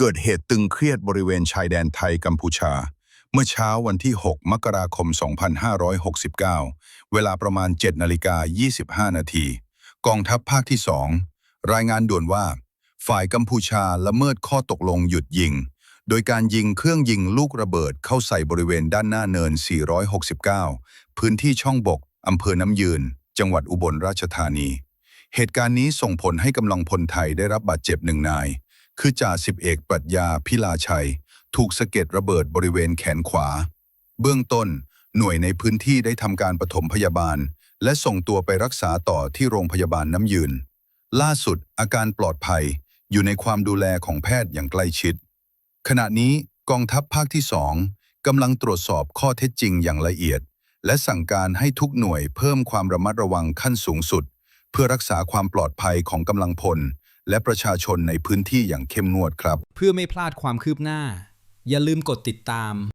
เกิดเหตุตึงเครียดบริเวณชายแดนไทยกัมพูชา เมื่อเช้าวันที่ 6 มกราคม 2569 เวลาประมาณ 7นาฬิกา25 นาที กองทัพภาคที่ 2 รายงานด่วนว่า ฝ่ายกัมพูชาละเมิดข้อตกลงหยุดยิง โดยการยิงเครื่องยิงลูกระเบิดเข้าใส่บริเวณด้านหน้าเนิน 469 พื้นที่ช่องบกอำเภอน้ำยืน จังหวัดอุบลราชธานี เหตุการณ์นี้ส่งผลให้กำลังพลไทยได้รับบาดเจ็บหนึ่งนาย คือจ่าสิบเอกปรัชญาพิลาชัย ถูกสะเก็ดระเบิดบริเวณแขนขวา เบื้องต้น หน่วยในพื้นที่ได้ทำการปฐมพยาบาล และส่งตัวไปรักษาต่อที่โรงพยาบาลน้ำยืน ล่าสุดอาการปลอดภัยอยู่ในความดูแลของแพทย์อย่างใกล้ชิด ขณะนี้กองทัพภาคที่สองกำลังตรวจสอบข้อเท็จจริงอย่างละเอียด และสั่งการให้ทุกหน่วยเพิ่มความระมัดระวังขั้นสูงสุด เพื่อรักษาความปลอดภัยของกำลังพล และประชาชนในพื้นที่อย่างเข้มงวดครับ เพื่อไม่พลาดความคืบหน้า อย่าลืมกดติดตาม